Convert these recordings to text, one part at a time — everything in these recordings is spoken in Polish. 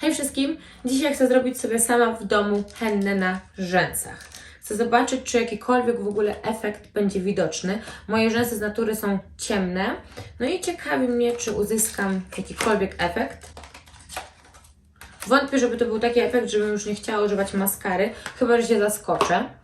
Hej wszystkim! Dzisiaj chcę zrobić sobie sama w domu hennę na rzęsach. Chcę zobaczyć, czy jakikolwiek w ogóle efekt będzie widoczny. Moje rzęsy z natury są ciemne, no i ciekawi mnie, czy uzyskam jakikolwiek efekt. Wątpię, żeby to był taki efekt, żebym już nie chciała używać maskary, chyba że się zaskoczę.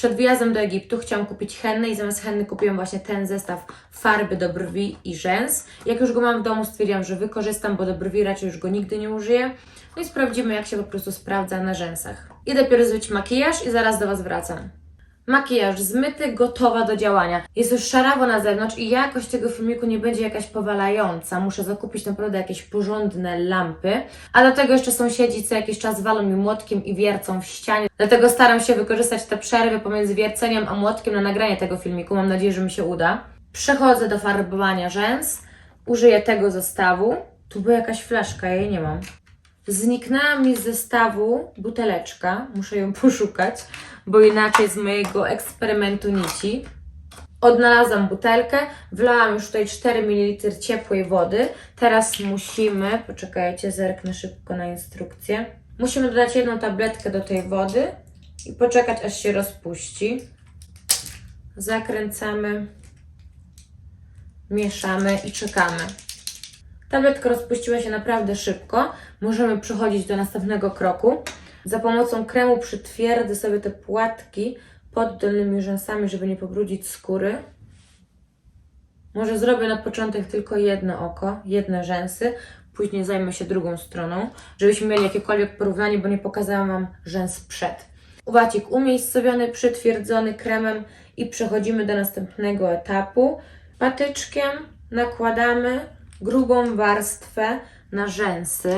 Przed wyjazdem do Egiptu chciałam kupić hennę i zamiast henny kupiłam właśnie ten zestaw farby do brwi i rzęs. Jak już go mam w domu, stwierdziłam, że wykorzystam, bo do brwi raczej już go nigdy nie użyję. No i sprawdzimy, jak się po prostu sprawdza na rzęsach. Idę pierzeć makijaż i zaraz do Was wracam. Makijaż zmyty, gotowa do działania. Jest już szarawo na zewnątrz i jakość tego filmiku nie będzie jakaś powalająca. Muszę zakupić naprawdę jakieś porządne lampy. A do tego jeszcze sąsiedzi co jakiś czas walą mi młotkiem i wiercą w ścianie. Dlatego staram się wykorzystać te przerwy pomiędzy wierceniem a młotkiem na nagranie tego filmiku. Mam nadzieję, że mi się uda. Przechodzę do farbowania rzęs. Użyję tego zestawu. Tu była jakaś flaszka, ja jej nie mam. Zniknęła mi z zestawu buteleczka, muszę ją poszukać, bo inaczej z mojego eksperymentu nici. Odnalazłam butelkę, wlałam już tutaj 4 ml ciepłej wody. Teraz musimy, poczekajcie, zerknę szybko na instrukcję. Musimy dodać jedną tabletkę do tej wody i poczekać aż się rozpuści. Zakręcamy, mieszamy i czekamy. Tabletka rozpuściła się naprawdę szybko. Możemy przechodzić do następnego kroku. Za pomocą kremu przytwierdzę sobie te płatki pod dolnymi rzęsami, żeby nie pobrudzić skóry. Może zrobię na początek tylko jedno oko, jedne rzęsy, później zajmę się drugą stroną, żebyśmy mieli jakiekolwiek porównanie, bo nie pokazałam Wam rzęs przed. Uwacik umiejscowiony, przytwierdzony kremem i przechodzimy do następnego etapu. Patyczkiem nakładamy grubą warstwę na rzęsy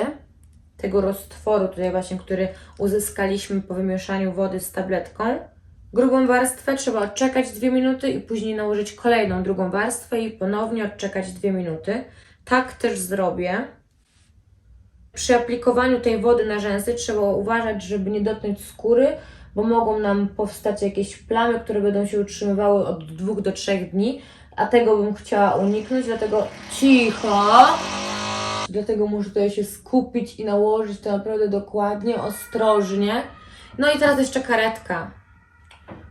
tego roztworu, tutaj właśnie, który uzyskaliśmy po wymieszaniu wody z tabletką. Grubą warstwę trzeba odczekać 2 minuty i później nałożyć kolejną drugą warstwę i ponownie odczekać 2 minuty. Tak też zrobię. Przy aplikowaniu tej wody na rzęsy trzeba uważać, żeby nie dotknąć skóry, bo mogą nam powstać jakieś plamy, które będą się utrzymywały od 2 do 3 dni, a tego bym chciała uniknąć, dlatego cicho. Dlatego muszę tutaj się skupić i nałożyć to naprawdę dokładnie, ostrożnie. No i teraz jeszcze karetka.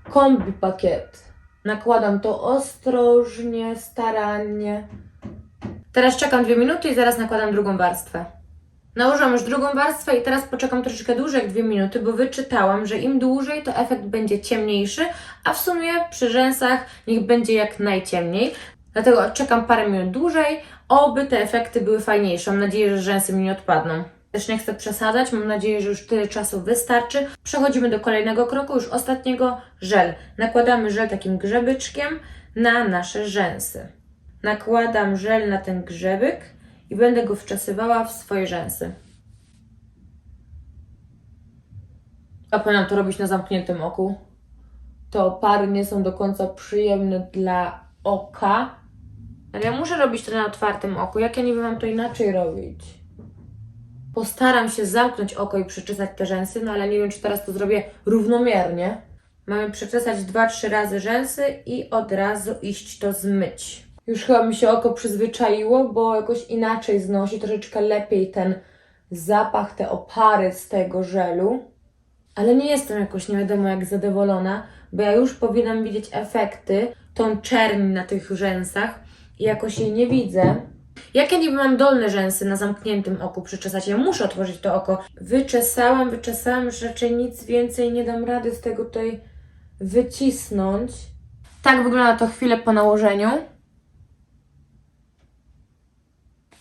Kombi pakiet. Nakładam to ostrożnie, starannie. Teraz czekam dwie minuty i zaraz nakładam drugą warstwę. Nałożyłam już drugą warstwę i teraz poczekam troszeczkę dłużej jak dwie minuty, bo wyczytałam, że im dłużej, to efekt będzie ciemniejszy, a w sumie przy rzęsach niech będzie jak najciemniej. Dlatego odczekam parę minut dłużej, oby te efekty były fajniejsze. Mam nadzieję, że rzęsy mi nie odpadną. Też nie chcę przesadzać, mam nadzieję, że już tyle czasu wystarczy. Przechodzimy do kolejnego kroku, już ostatniego, żel. Nakładamy żel takim grzebyczkiem na nasze rzęsy. Nakładam żel na ten grzebyk i będę go wczesywała w swoje rzęsy. A powinnam to robić na zamkniętym oku. Te opary nie są do końca przyjemne dla oka. Ale ja muszę robić to na otwartym oku. Jak ja niby mam to inaczej robić? Postaram się zamknąć oko i przeczesać te rzęsy, no ale nie wiem, czy teraz to zrobię równomiernie. Mamy przeczesać 2-3 razy rzęsy i od razu iść to zmyć. Już chyba mi się oko przyzwyczaiło, bo jakoś inaczej znosi, troszeczkę lepiej ten zapach, te opary z tego żelu. Ale nie jestem jakoś nie wiadomo jak zadowolona, bo ja już powinnam widzieć efekty, tą czerń na tych rzęsach i jakoś jej nie widzę. Jak ja niby mam dolne rzęsy na zamkniętym oku przyczesać, ja muszę otworzyć to oko. Wyczesałam, wyczesałam, już raczej nic więcej nie dam rady z tego tutaj wycisnąć. Tak wygląda to chwilę po nałożeniu.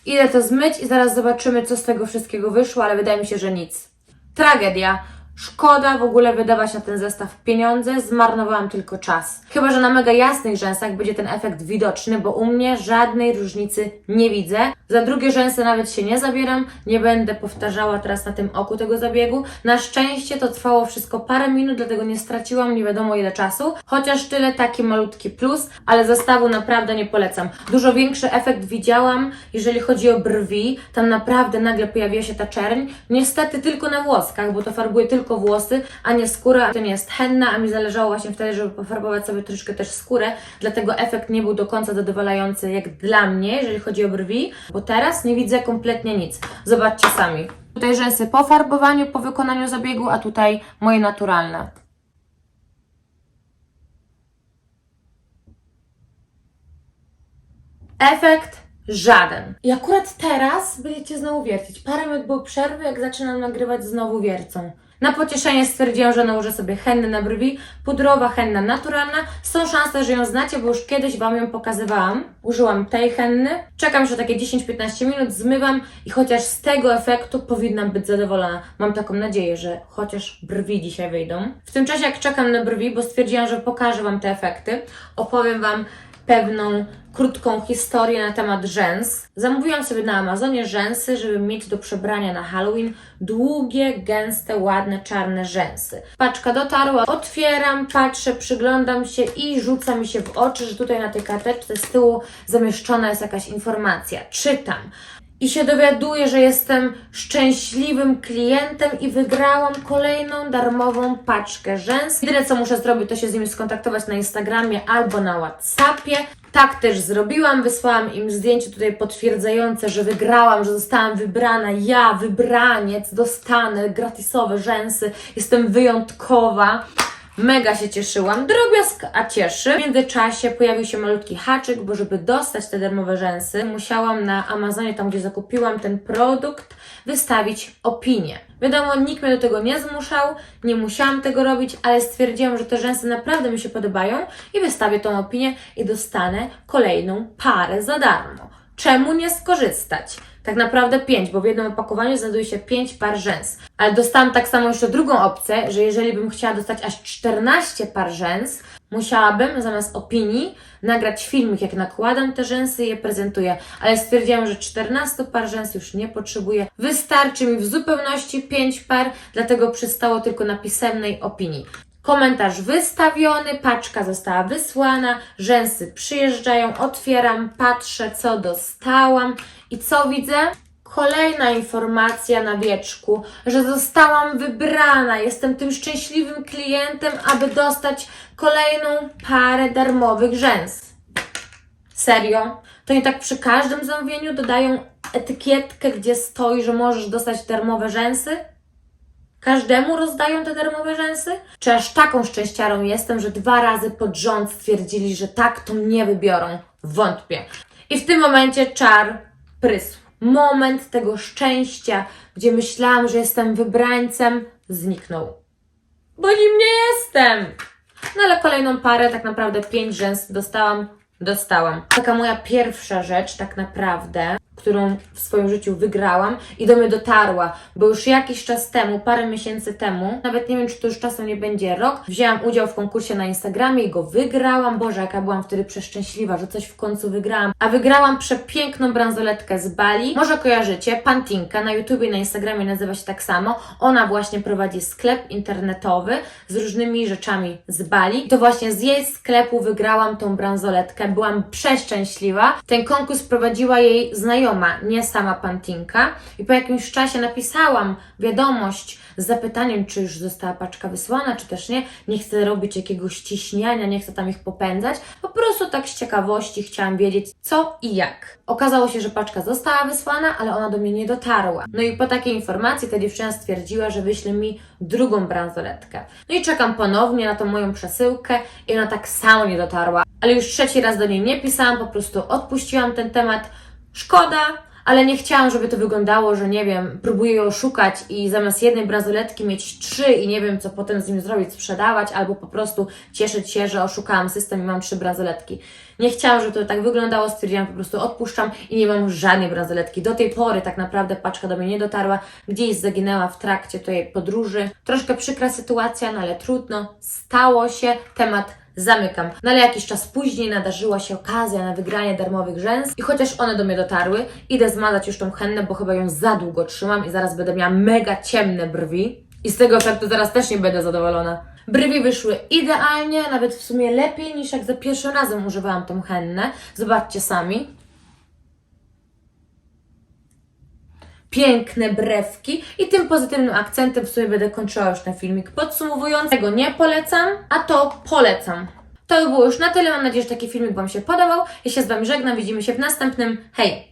Idę to zmyć i zaraz zobaczymy, co z tego wszystkiego wyszło, ale wydaje mi się, że nic. Tragedia. Szkoda w ogóle wydawać na ten zestaw pieniądze, zmarnowałam tylko czas. Chyba, że na mega jasnych rzęsach będzie ten efekt widoczny, bo u mnie żadnej różnicy nie widzę. Za drugie rzęsy nawet się nie zabieram, nie będę powtarzała teraz na tym oku tego zabiegu. Na szczęście to trwało wszystko parę minut, dlatego nie straciłam nie wiadomo ile czasu. Chociaż tyle taki malutki plus, ale zestawu naprawdę nie polecam. Dużo większy efekt widziałam, jeżeli chodzi o brwi. Tam naprawdę nagle pojawiła się ta czerń. Niestety tylko na włoskach, bo to farbuje tylko włosy, a nie skórę. To nie jest henna, a mi zależało właśnie wtedy, żeby pofarbować sobie troszeczkę też skórę, dlatego efekt nie był do końca zadowalający jak dla mnie, jeżeli chodzi o brwi, bo teraz nie widzę kompletnie nic. Zobaczcie sami. Tutaj rzęsy po farbowaniu, po wykonaniu zabiegu, a tutaj moje naturalne. Efekt żaden. I akurat teraz będziecie znowu wiercić. Parę minut było przerwy, jak zaczynam nagrywać, znowu wiercą. Na pocieszenie stwierdziłam, że nałożę sobie hennę na brwi, pudrowa henna naturalna. Są szanse, że ją znacie, bo już kiedyś Wam ją pokazywałam. Użyłam tej henny. Czekam jeszcze takie 10-15 minut, zmywam i chociaż z tego efektu powinnam być zadowolona. Mam taką nadzieję, że chociaż brwi dzisiaj wyjdą. W tym czasie, jak czekam na brwi, bo stwierdziłam, że pokażę Wam te efekty, opowiem Wam pewną krótką historię na temat rzęs. Zamówiłam sobie na Amazonie rzęsy, żeby mieć do przebrania na Halloween długie, gęste, ładne, czarne rzęsy. Paczka dotarła, otwieram, patrzę, przyglądam się i rzuca mi się w oczy, że tutaj na tej karteczce z tyłu zamieszczona jest jakaś informacja. Czytam. I się dowiaduję, że jestem szczęśliwym klientem i wygrałam kolejną darmową paczkę rzęs. Jedyne co muszę zrobić, to się z nimi skontaktować na Instagramie albo na Whatsappie. Tak też zrobiłam, wysłałam im zdjęcie tutaj potwierdzające, że wygrałam, że zostałam wybrana. Ja, wybraniec, dostanę gratisowe rzęsy, jestem wyjątkowa. Mega się cieszyłam. Drobiazg, a cieszy. W międzyczasie pojawił się malutki haczyk, bo żeby dostać te darmowe rzęsy, musiałam na Amazonie, tam gdzie zakupiłam ten produkt, wystawić opinię. Wiadomo, nikt mnie do tego nie zmuszał, nie musiałam tego robić, ale stwierdziłam, że te rzęsy naprawdę mi się podobają i wystawię tą opinię i dostanę kolejną parę za darmo. Czemu nie skorzystać? Tak naprawdę 5, bo w jednym opakowaniu znajduje się 5 par rzęs. Ale dostałam tak samo jeszcze drugą opcję, że jeżeli bym chciała dostać aż 14 par rzęs, musiałabym zamiast opinii nagrać filmik, jak nakładam te rzęsy i je prezentuję. Ale stwierdziłam, że 14 par rzęs już nie potrzebuję. Wystarczy mi w zupełności 5 par, dlatego przystało tylko na pisemnej opinii. Komentarz wystawiony, paczka została wysłana, rzęsy przyjeżdżają, otwieram, patrzę, co dostałam i co widzę? Kolejna informacja na wieczku, że zostałam wybrana. Jestem tym szczęśliwym klientem, aby dostać kolejną parę darmowych rzęs. Serio? To nie tak przy każdym zamówieniu dodają etykietkę, gdzie stoi, że możesz dostać darmowe rzęsy? Każdemu rozdają te darmowe rzęsy? Czy aż taką szczęściarą jestem, że dwa razy pod rząd stwierdzili, że tak to mnie wybiorą? Wątpię. I w tym momencie czar prysł. Moment tego szczęścia, gdzie myślałam, że jestem wybrańcem, zniknął. Bo nim nie jestem! No ale kolejną parę, tak naprawdę pięć rzęs dostałam, dostałam. Taka moja pierwsza rzecz, tak naprawdę, którą w swoim życiu wygrałam i do mnie dotarła, bo już jakiś czas temu, parę miesięcy temu, nawet nie wiem, czy to już czasem nie będzie rok, wzięłam udział w konkursie na Instagramie i go wygrałam. Boże, jaka byłam wtedy przeszczęśliwa, że coś w końcu wygrałam. A wygrałam przepiękną bransoletkę z Bali. Może kojarzycie, Pantinka na YouTubie i na Instagramie nazywa się tak samo. Ona właśnie prowadzi sklep internetowy z różnymi rzeczami z Bali. I to właśnie z jej sklepu wygrałam tą bransoletkę. Byłam przeszczęśliwa. Ten konkurs prowadziła jej znajoma, nie sama Pantinka. I po jakimś czasie napisałam wiadomość z zapytaniem, czy już została paczka wysłana, czy też nie. Nie chcę robić jakiegoś ciśniania, nie chcę tam ich popędzać. Po prostu tak z ciekawości chciałam wiedzieć, co i jak. Okazało się, że paczka została wysłana, ale ona do mnie nie dotarła. No i po takiej informacji ta dziewczyna stwierdziła, że wyśle mi drugą bransoletkę. No i czekam ponownie na tą moją przesyłkę i ona tak samo nie dotarła. Ale już trzeci raz do niej nie pisałam, po prostu odpuściłam ten temat. Szkoda, ale nie chciałam, żeby to wyglądało, że nie wiem, próbuję ją szukać i zamiast jednej bransoletki mieć trzy i nie wiem, co potem z nim zrobić, sprzedawać, albo po prostu cieszyć się, że oszukałam system i mam trzy bransoletki. Nie chciałam, żeby to tak wyglądało, stwierdziłam po prostu odpuszczam i nie mam żadnej bransoletki. Do tej pory tak naprawdę paczka do mnie nie dotarła, gdzieś zaginęła w trakcie tej podróży. Troszkę przykra sytuacja, no ale trudno, stało się, temat zamykam. No ale jakiś czas później nadarzyła się okazja na wygranie darmowych rzęs i chociaż one do mnie dotarły, idę zmazać już tą hennę, bo chyba ją za długo trzymam i zaraz będę miała mega ciemne brwi. I z tego efektu zaraz też nie będę zadowolona. Brwi wyszły idealnie, nawet w sumie lepiej niż jak za pierwszym razem używałam tą hennę. Zobaczcie sami. Piękne brewki i tym pozytywnym akcentem w sumie będę kończyła już ten filmik podsumowując. Tego nie polecam, a to polecam. To by było już na tyle. Mam nadzieję, że taki filmik Wam się podobał. Ja się z Wami żegnam. Widzimy się w następnym. Hej!